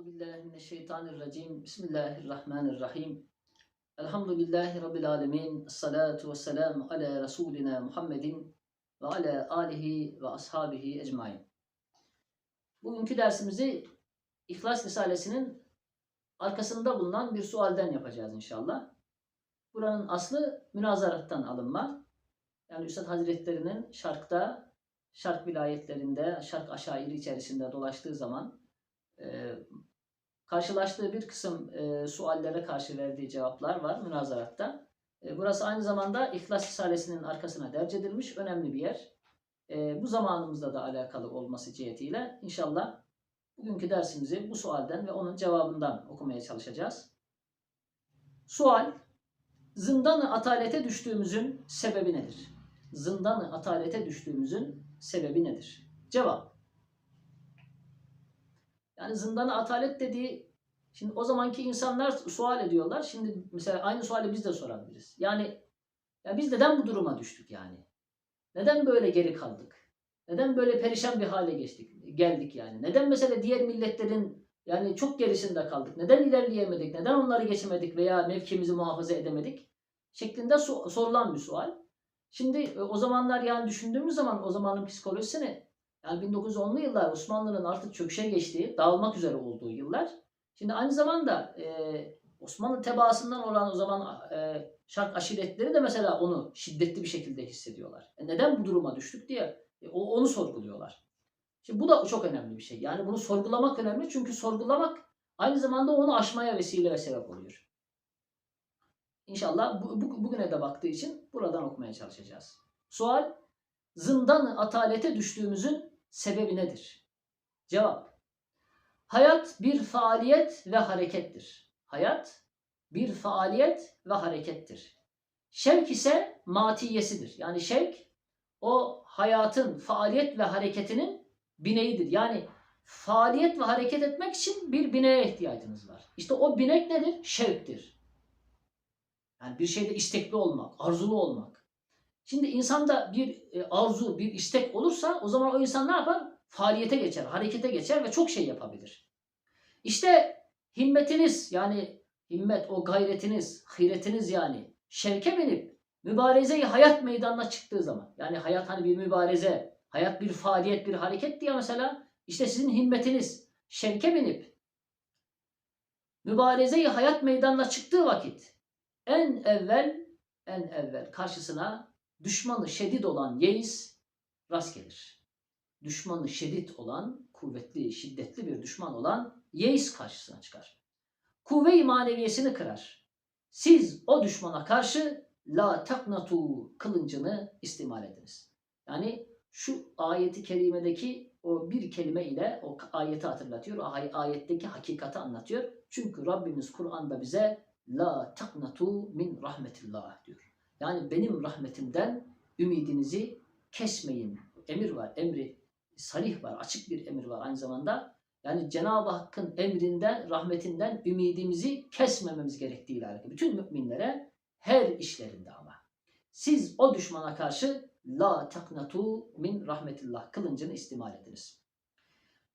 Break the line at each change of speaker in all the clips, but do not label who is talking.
Euzu billahi mineşşeytanirracim. Bismillahirrahmanirrahim. Elhamdülillahi rabbil alamin. Essalatu vesselamu ala rasulina Muhammedin ve ala alihi ve ashabihi ecmaîn. Bugünkü dersimizi İhlas Risalesi'nin arkasında bulunan bir sualden yapacağız inşallah. Buranın aslı münazarattan alınma. Yani Üstad Hazretleri'nin şarkta, şark vilayetlerinde, şark aşairi içerisinde dolaştığı zaman karşılaştığı bir kısım e, suallere karşı verdiği cevaplar var münazaratta. E, burası aynı zamanda İhlas Risalesi'nin arkasına derc edilmiş önemli bir yer. E, bu zamanımızda da alakalı olması cihetiyle inşallah bugünkü dersimizi bu sualden ve onun cevabından okumaya çalışacağız. Sual, zindanı atalete düştüğümüzün sebebi nedir? Zindanı atalete düştüğümüzün sebebi nedir? Cevap, yani zindana atalet dediği şimdi o zamanki insanlar sual ediyorlar. Şimdi mesela aynı suali biz de sorabiliriz. Yani ya biz neden bu duruma düştük yani? Neden böyle geri kaldık? Neden böyle perişan bir hale geçtik, geldik yani? Neden mesela diğer milletlerin yani çok gerisinde kaldık? Neden ilerleyemedik? Neden onları geçemedik veya mevkimizi muhafaza edemedik? Şeklinde so- sorulan bir sual. Şimdi e, o zamanlar yani düşündüğümüz zaman o zamanın psikolojisini yani 1910'lu yıllar Osmanlı'nın artık çöküşe geçtiği, dağılmak üzere olduğu yıllar. Şimdi aynı zamanda e, Osmanlı tebaasından olan o zaman e, şark aşiretleri de mesela onu şiddetli bir şekilde hissediyorlar. E, neden bu duruma düştük diye e, o, onu sorguluyorlar. Şimdi bu da çok önemli bir şey. Yani bunu sorgulamak önemli çünkü sorgulamak aynı zamanda onu aşmaya vesile ve sebep oluyor. İnşallah bu, bu, bugüne de baktığı için buradan okumaya çalışacağız. Sual, zindan atalete düştüğümüzün sebebi nedir? Cevap. Hayat bir faaliyet ve harekettir. Hayat bir faaliyet ve harekettir. Şevk ise matiyesidir. Yani şevk o hayatın faaliyet ve hareketinin bineğidir. Yani faaliyet ve hareket etmek için bir bineğe ihtiyacınız var. İşte o binek nedir? Şevktir. Yani bir şeyde istekli olmak, arzulu olmak. Şimdi insanda bir e, arzu, bir istek olursa o zaman o insan ne yapar? Faaliyete geçer, harekete geçer ve çok şey yapabilir. İşte himmetiniz yani himmet o gayretiniz, hiretiniz yani şevke binip mübarezeyi hayat meydanına çıktığı zaman yani hayat hani bir mübareze, hayat bir faaliyet, bir hareket diye mesela işte sizin himmetiniz şevke binip mübarezeyi hayat meydanına çıktığı vakit en evvel en evvel karşısına düşmanı şedid olan yeis rast gelir. Düşmanı şedid olan, kuvvetli, şiddetli bir düşman olan yeis karşısına çıkar. Kuvve-i maneviyesini kırar. Siz o düşmana karşı la taknatu kılıncını istimal ediniz. Yani şu ayeti kerimedeki o bir kelime ile o ayeti hatırlatıyor. O ayetteki hakikati anlatıyor. Çünkü Rabbimiz Kur'an'da bize la taknatu min rahmetillah diyor. Yani benim rahmetimden ümidinizi kesmeyin. Emir var, emri salih var, açık bir emir var aynı zamanda. Yani Cenab-ı Hakk'ın emrinden, rahmetinden ümidimizi kesmememiz gerektiğiyle alakalı. Bütün müminlere her işlerinde ama. Siz o düşmana karşı la taknatu min rahmetillah kılıncını istimal ediniz.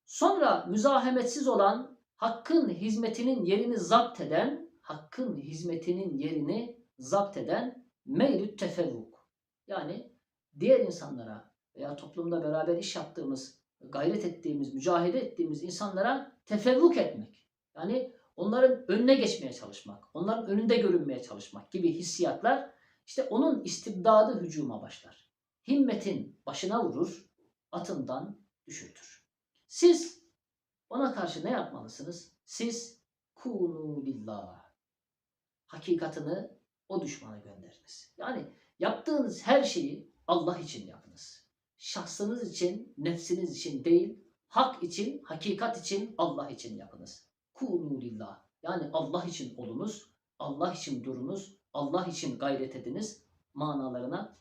Sonra müzahemetsiz olan Hakk'ın hizmetinin yerini zapt eden, Hakk'ın hizmetinin yerini zapt eden meylü teferruk. Yani diğer insanlara veya toplumda beraber iş yaptığımız, gayret ettiğimiz, mücadele ettiğimiz insanlara teferruk etmek. Yani onların önüne geçmeye çalışmak, onların önünde görünmeye çalışmak gibi hissiyatlar işte onun istibdadı hücuma başlar. Himmetin başına vurur, atından düşürtür. Siz ona karşı ne yapmalısınız? Siz kunu lillah. Hakikatını o düşmana gönderiniz. Yani yaptığınız her şeyi Allah için yapınız. Şahsınız için, nefsiniz için değil, hak için, hakikat için, Allah için yapınız. Kunu lillah. Yani Allah için olunuz, Allah için durunuz, Allah için gayret ediniz manalarına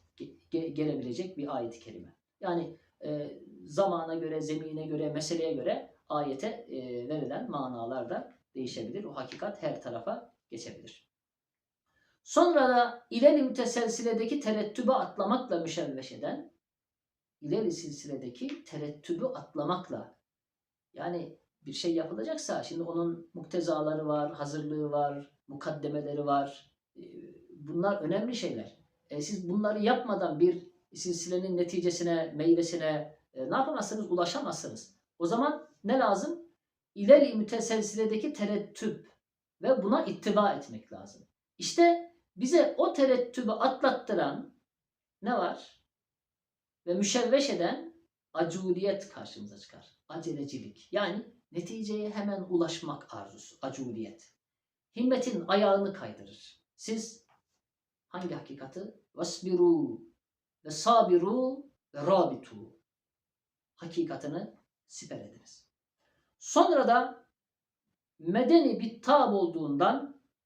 ge- gelebilecek bir ayet-i kerime. Yani e, zamana göre, zemine göre, meseleye göre ayete e, verilen manalar da değişebilir. O hakikat her tarafa geçebilir. Sonra da ileri müteselsiledeki terettübü atlamakla müşevveş eden, ileri silsiledeki terettübü atlamakla yani bir şey yapılacaksa şimdi onun muktezaları var, hazırlığı var, mukaddemeleri var. E, Bunlar önemli şeyler. E, siz bunları yapmadan bir silsilenin neticesine, meyvesine e, ne yapamazsınız? Ulaşamazsınız. O zaman ne lazım? İleri müteselsiledeki terettüp ve buna ittiba etmek lazım. İşte bize o terettübü atlattıran ne var? Ve müşevveş eden acuriyet karşımıza çıkar. Acelecilik. Yani neticeye hemen ulaşmak arzusu. Acuriyet. Himmetin ayağını kaydırır. Siz hangi hakikati? Vasbiru ve sabiru ve rabitu. Hakikatini siper ediniz. Sonra da medeni bittab olduğundan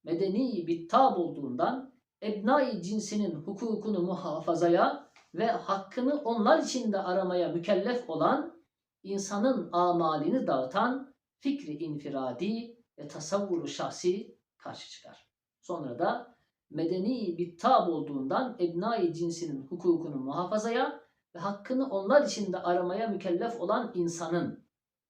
medeni bittab olduğundan ebnai cinsinin hukukunu muhafazaya ve hakkını onlar içinde aramaya mükellef olan insanın amalini dağıtan fikri infiradi ve tasavvuru şahsi karşı çıkar. Sonra da medeni bittab olduğundan ebnai cinsinin hukukunu muhafazaya ve hakkını onlar içinde aramaya mükellef olan insanın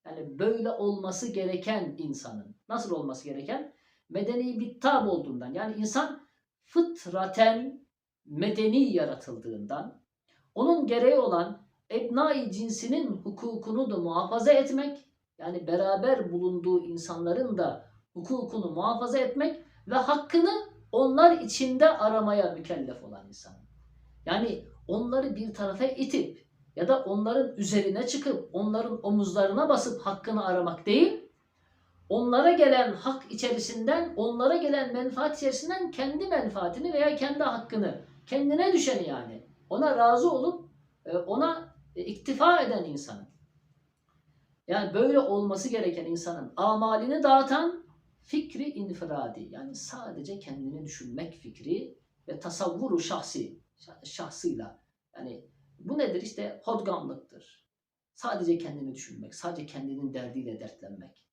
yani böyle olması gereken insanın nasıl olması gereken? Medeni bittab olduğundan yani insan fıtraten medeni yaratıldığından onun gereği olan ebnai cinsinin hukukunu da muhafaza etmek yani beraber bulunduğu insanların da hukukunu muhafaza etmek ve hakkını onlar içinde aramaya mükellef olan insan. Yani onları bir tarafa itip ya da onların üzerine çıkıp onların omuzlarına basıp hakkını aramak değil, onlara gelen hak içerisinden, onlara gelen menfaat içerisinden kendi menfaatini veya kendi hakkını, kendine düşeni yani ona razı olup e, ona e, iktifa eden insanın. Yani böyle olması gereken insanın amalini dağıtan fikri infiradi yani sadece kendini düşünmek fikri ve tasavvuru şahsi şahsıyla yani bu nedir işte hodgamlıktır. Sadece kendini düşünmek, sadece kendinin derdiyle dertlenmek.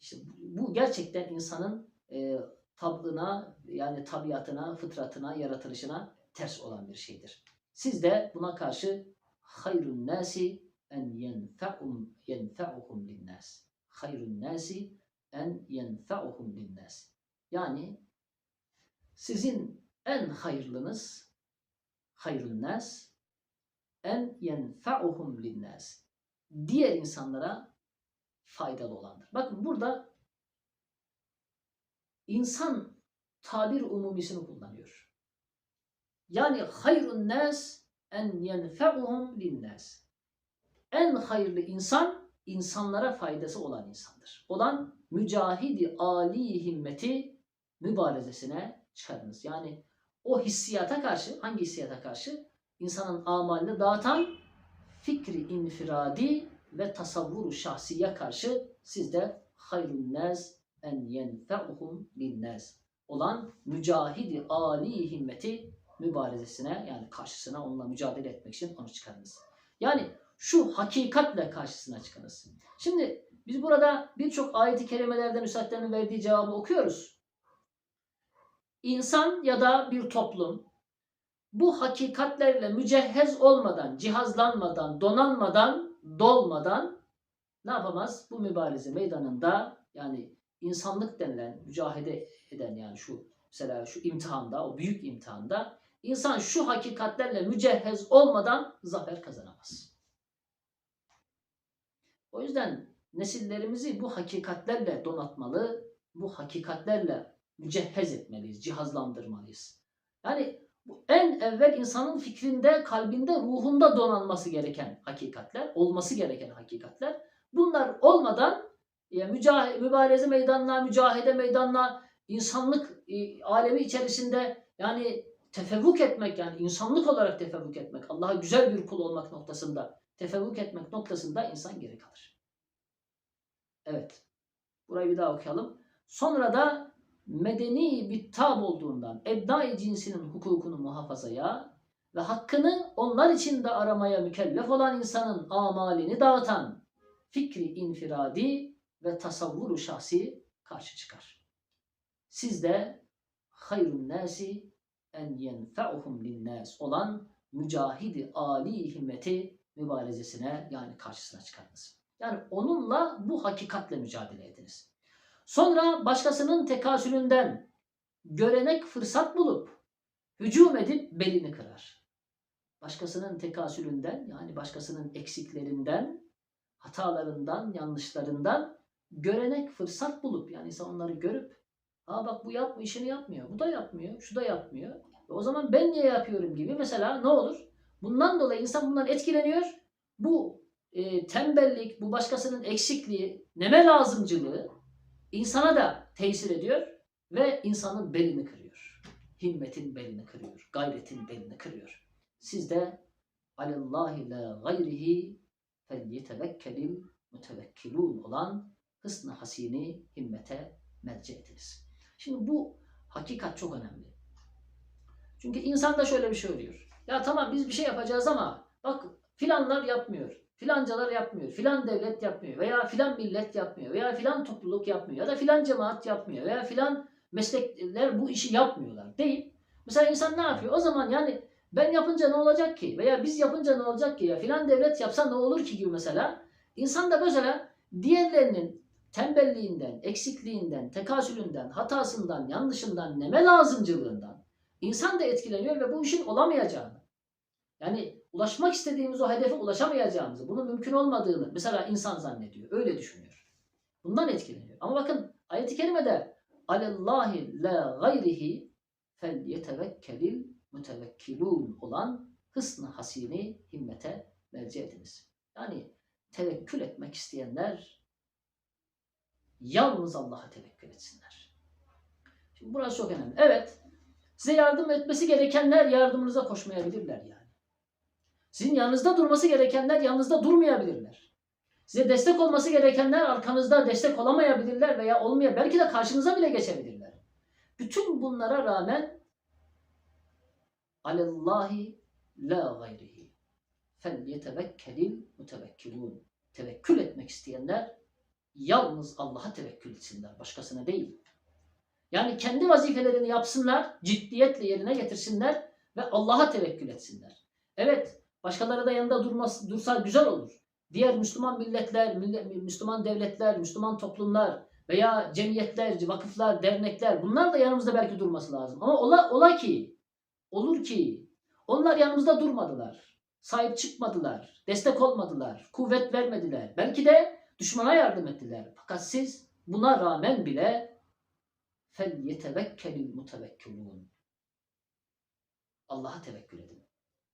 İşte bu gerçekten insanın e, tablına yani tabiatına, fıtratına, yaratılışına ters olan bir şeydir. Siz de buna karşı hayrun nasi en yenfe'um yenfe'uhum linnas. Hayrun nasi en yenfe'uhum linnas. Yani sizin en hayırlınız hayrun nas en yenfe'uhum linnas. Diğer insanlara faydalı olandır. Bakın burada insan tabir umumisini kullanıyor. Yani hayrun nas en yenfe'uhum linnas. En hayırlı insan insanlara faydası olan insandır. Olan mücahidi ali himmeti mübarezesine çıkarınız. Yani o hissiyata karşı, hangi hissiyata karşı? İnsanın amalini dağıtan fikri infiradi ve tasavvuru şahsiye karşı sizde hayrun nas en yenfe'uhum linnas olan mücahidi ali himmeti mübarezesine yani karşısına onunla mücadele etmek için onu çıkarınız. Yani şu hakikatle karşısına çıkınız. Şimdi biz burada birçok ayet-i kerimelerden üstadların verdiği cevabı okuyoruz. İnsan ya da bir toplum bu hakikatlerle mücehhez olmadan, cihazlanmadan, donanmadan, dolmadan ne yapamaz? Bu mübareze meydanında yani insanlık denilen, mücahede eden yani şu mesela şu imtihanda, o büyük imtihanda insan şu hakikatlerle mücehhez olmadan zafer kazanamaz. O yüzden nesillerimizi bu hakikatlerle donatmalı, bu hakikatlerle mücehhez etmeliyiz, cihazlandırmalıyız. Yani en evvel insanın fikrinde, kalbinde, ruhunda donanması gereken hakikatler, olması gereken hakikatler. Bunlar olmadan ya mücah mübareze meydanına, mücahede meydanına, insanlık e, alemi içerisinde yani tefevvuk etmek yani insanlık olarak tefevvuk etmek, Allah'a güzel bir kul olmak noktasında tefevvuk etmek noktasında insan geri kalır. Evet. Burayı bir daha okuyalım. Sonra da medeni bir tab olduğundan ebnai cinsinin hukukunu muhafazaya ve hakkını onlar içinde aramaya mükellef olan insanın amalini dağıtan fikri infiradi ve tasavvuru şahsi karşı çıkar. Siz de hayrun nasi en yenfe'uhum linnas olan mücahidi ali himmeti mübarezesine yani karşısına çıkarınız. Yani onunla bu hakikatle mücadele ediniz. Sonra başkasının tekasülünden görenek fırsat bulup hücum edip belini kırar. Başkasının tekasülünden yani başkasının eksiklerinden, hatalarından, yanlışlarından görenek fırsat bulup yani insan onları görüp Aa bak bu yapmıyor, işini yapmıyor, bu da yapmıyor, şu da yapmıyor. E o zaman ben niye yapıyorum gibi mesela ne olur? Bundan dolayı insan bundan etkileniyor. Bu e, tembellik, bu başkasının eksikliği, neme lazımcılığı insana da tesir ediyor ve insanın belini kırıyor. Himmetin belini kırıyor, gayretin belini kırıyor. Siz de alallahi la gayrihi felyetevekkelil mütevekkilun olan hısn-ı hasini himmete merci ediniz. Şimdi bu hakikat çok önemli. Çünkü insan da şöyle bir şey oluyor. Ya tamam biz bir şey yapacağız ama bak filanlar yapmıyor. Filancalar yapmıyor. Filan devlet yapmıyor. Veya filan millet yapmıyor. Veya filan topluluk yapmıyor. Ya da filan cemaat yapmıyor. Veya filan meslekler bu işi yapmıyorlar deyip mesela insan ne yapıyor? O zaman yani ben yapınca ne olacak ki? Veya biz yapınca ne olacak ki? Ya filan devlet yapsa ne olur ki gibi mesela. İnsan da mesela diğerlerinin tembelliğinden, eksikliğinden, tekasülünden, hatasından, yanlışından, neme lazımcılığından insan da etkileniyor ve bu işin olamayacağını, yani ulaşmak istediğimiz o hedefe ulaşamayacağımızı, bunun mümkün olmadığını mesela insan zannediyor. Öyle düşünüyor. Bundan etkileniyor. Ama bakın ayet-i kerimede alallahi la gayrihi fel yetevekkelil mütevekkilun olan hısn hasini himmete merci ediniz. Yani tevekkül etmek isteyenler yalnız Allah'a tevekkül etsinler. Şimdi burası çok önemli. Evet, size yardım etmesi gerekenler yardımınıza koşmayabilirler yani. Sizin yanınızda durması gerekenler yanınızda durmayabilirler. Size destek olması gerekenler arkanızda destek olamayabilirler veya olmaya belki de karşınıza bile geçebilirler. Bütün bunlara rağmen alallahi la gayrihi fel yetevekkelil mutevekkilun. Tevekkül etmek isteyenler yalnız Allah'a tevekkül etsinler. Başkasına değil. Yani kendi vazifelerini yapsınlar, ciddiyetle yerine getirsinler ve Allah'a tevekkül etsinler. Evet, başkaları da yanında durması, dursa güzel olur. Diğer Müslüman milletler, millet, Müslüman devletler, Müslüman toplumlar veya cemiyetler, vakıflar, dernekler bunlar da yanımızda belki durması lazım. Ama ola, ola ki, olur ki onlar yanımızda durmadılar. Sahip çıkmadılar, destek olmadılar, kuvvet vermediler. Belki de düşmana yardım ettiler. Fakat siz buna rağmen bile fel yetevekkelil mutevekkilun. Allah'a tevekkül edin.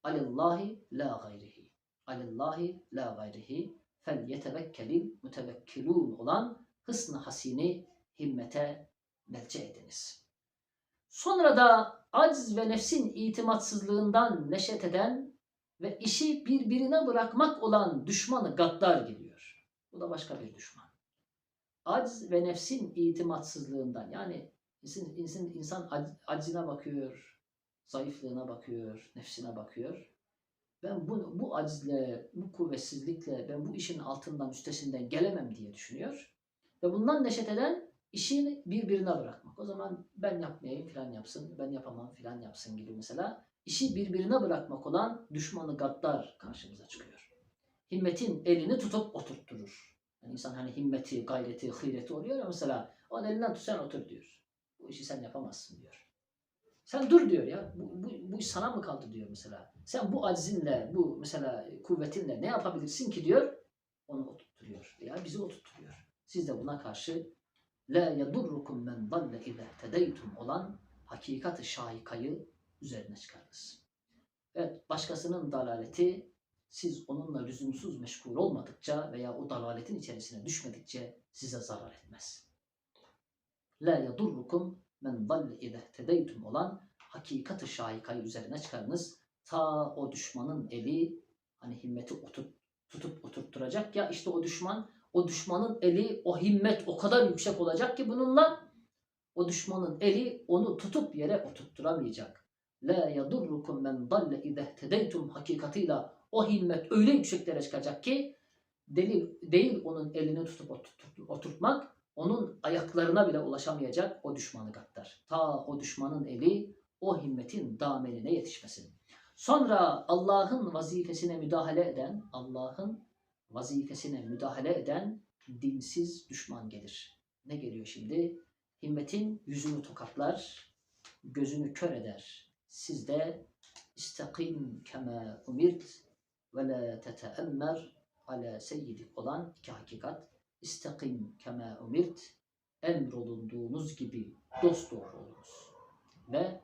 Alillahi la gayrihi. Alillahi la gayrihi fel yetevekkelil mutevekkilun olan hısn-ı hasini himmete melce ediniz. Sonra da aciz ve nefsin itimatsızlığından neşet eden ve işi birbirine bırakmak olan düşmanı gaddar geliyor. Bu da başka bir düşman. Aciz ve nefsin itimatsızlığından yani insan, insan, insan acizine bakıyor, zayıflığına bakıyor, nefsine bakıyor. Ben bu, bu acizle, bu kuvvetsizlikle ben bu işin altından üstesinden gelemem diye düşünüyor. Ve bundan neşet eden işini birbirine bırakmak. O zaman ben yapmayayım filan yapsın, ben yapamam filan yapsın gibi mesela. işi birbirine bırakmak olan düşmanı gaddar karşımıza çıkıyor. Himmetin elini tutup oturtturur. Yani insan hani himmeti, gayreti, hıyreti oluyor ya mesela. Onun elinden tut sen otur diyor. Bu işi sen yapamazsın diyor. Sen dur diyor ya. Bu, bu, bu iş sana mı kaldı diyor mesela. Sen bu acizinle, bu mesela kuvvetinle ne yapabilirsin ki diyor. Onu oturtturuyor. Ya bizi oturtturuyor. Siz de buna karşı la yadurrukum men dalle ile tedeytum olan hakikat-ı şahikayı üzerine çıkarınız. Evet, başkasının dalaleti siz onunla lüzumsuz meşgul olmadıkça veya o dalaletin içerisine düşmedikçe size zarar etmez. La yadurrukum men dalle ile tedeytum olan hakikat-ı üzerine çıkarınız. Ta o düşmanın eli hani himmeti oturt, tutup oturtturacak ya işte o düşman o düşmanın eli o himmet o kadar yüksek olacak ki bununla o düşmanın eli onu tutup yere oturtturamayacak. La yadurrukum men dalle ideh tedeytum hakikatıyla o himmet öyle yükseklere çıkacak ki delil değil onun elini tutup oturtmak onun ayaklarına bile ulaşamayacak o düşmanı gaddar. Ta o düşmanın eli o himmetin damenine yetişmesin. Sonra Allah'ın vazifesine müdahale eden, Allah'ın vazifesine müdahale eden dinsiz düşman gelir. Ne geliyor şimdi? Himmetin yüzünü tokatlar, gözünü kör eder. Siz de istakim kema umirt ve la teteemmer ala seyyidik olan iki hakikat. İstakim kema umirt emrolunduğunuz gibi dost doğru olunuz. Ve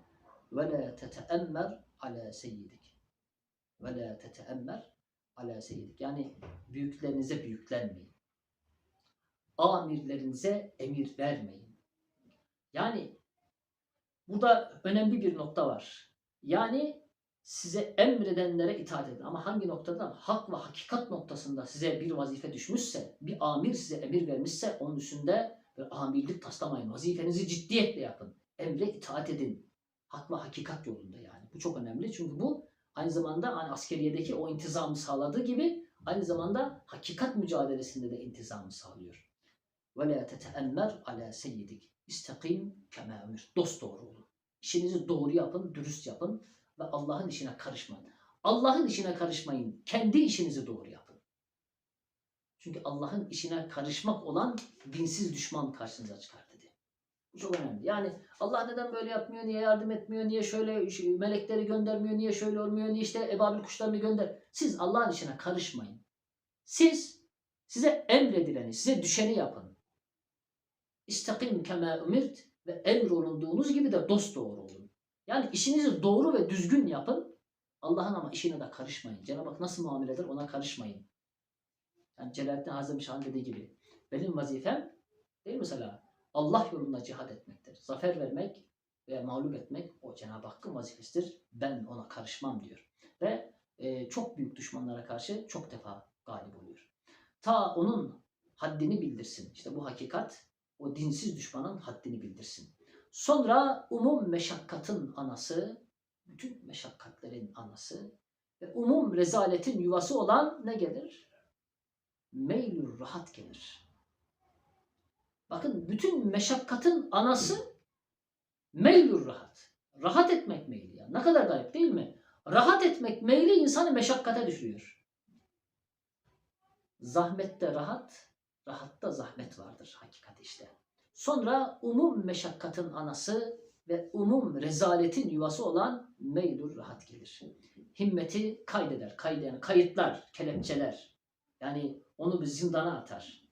ve la teteemmer ala seyyidik. Ve la teteemmer ala seyyidik. Yani büyüklerinize büyüklenmeyin. Amirlerinize emir vermeyin. Yani burada önemli bir nokta var. Yani size emredenlere itaat edin. Ama hangi noktada? Hak ve hakikat noktasında size bir vazife düşmüşse, bir amir size emir vermişse onun üstünde bir amirlik taslamayın. Vazifenizi ciddiyetle yapın. Emre itaat edin. Hak ve hakikat yolunda yani. Bu çok önemli çünkü bu aynı zamanda hani askeriyedeki o intizamı sağladığı gibi aynı zamanda hakikat mücadelesinde de intizamı sağlıyor. Ve la teteemmer ala seyyidik. İstakim kema. Dost doğru olun. İşinizi doğru yapın, dürüst yapın ve Allah'ın işine karışmayın. Allah'ın işine karışmayın. Kendi işinizi doğru yapın. Çünkü Allah'ın işine karışmak olan dinsiz düşman karşınıza çıkar dedi. Bu çok önemli. Yani Allah neden böyle yapmıyor, niye yardım etmiyor, niye şöyle melekleri göndermiyor, niye şöyle olmuyor, niye işte ebabil kuşlarını gönder. Siz Allah'ın işine karışmayın. Siz size emredileni, size düşeni yapın. İstakim kema umirt ve emrolunduğunuz gibi de dost doğru olun. Yani işinizi doğru ve düzgün yapın. Allah'ın ama işine de karışmayın. Cenab-ı Hak nasıl muamele eder ona karışmayın. Yani Celalettin Hazreti Şah'ın dediği gibi. Benim vazifem değil mesela? Allah yolunda cihad etmektir. Zafer vermek ve mağlup etmek o Cenab-ı Hakk'ın vazifesidir. Ben ona karışmam diyor. Ve e, çok büyük düşmanlara karşı çok defa galip oluyor. Ta onun haddini bildirsin. İşte bu hakikat o dinsiz düşmanın haddini bildirsin. Sonra umum meşakkatın anası, bütün meşakkatlerin anası ve umum rezaletin yuvası olan ne gelir? Meylül rahat gelir. Bakın bütün meşakkatın anası meylül rahat. Rahat etmek meyli. Yani. Ne kadar garip değil mi? Rahat etmek meyli insanı meşakkate düşürüyor. Zahmette rahat, rahatta zahmet vardır hakikat işte. Sonra umum meşakkatın anası ve umum rezaletin yuvası olan meylur rahat gelir. Himmeti kaydeder, kayden, kayıtlar, kelepçeler. Yani onu bir zindana atar.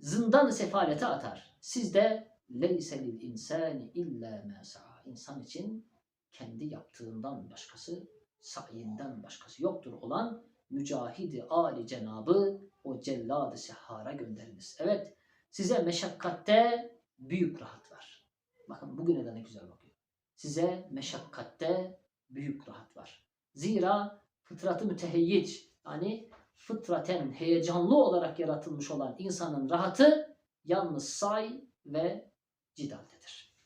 Zindan sefalete atar. Sizde leyse lil insani illa ma sa'a. İnsan için kendi yaptığından başkası, sayinden başkası yoktur olan mücahidi Ali Cenabı o cellad-ı sehara gönderiniz. Evet, size meşakkatte büyük rahat var. Bakın bugüne de ne güzel bakıyor. Size meşakkatte büyük rahat var. Zira fıtratı müteheyyic yani fıtraten heyecanlı olarak yaratılmış olan insanın rahatı yalnız say ve cidaldedir.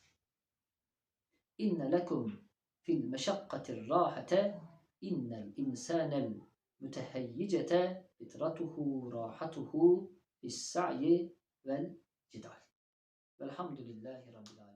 İnne lekum fil meşakkatir rahate innel insanel müteheyyicete fitratuhu rahatuhu fis والجدال. والحمد لله رب العالمين.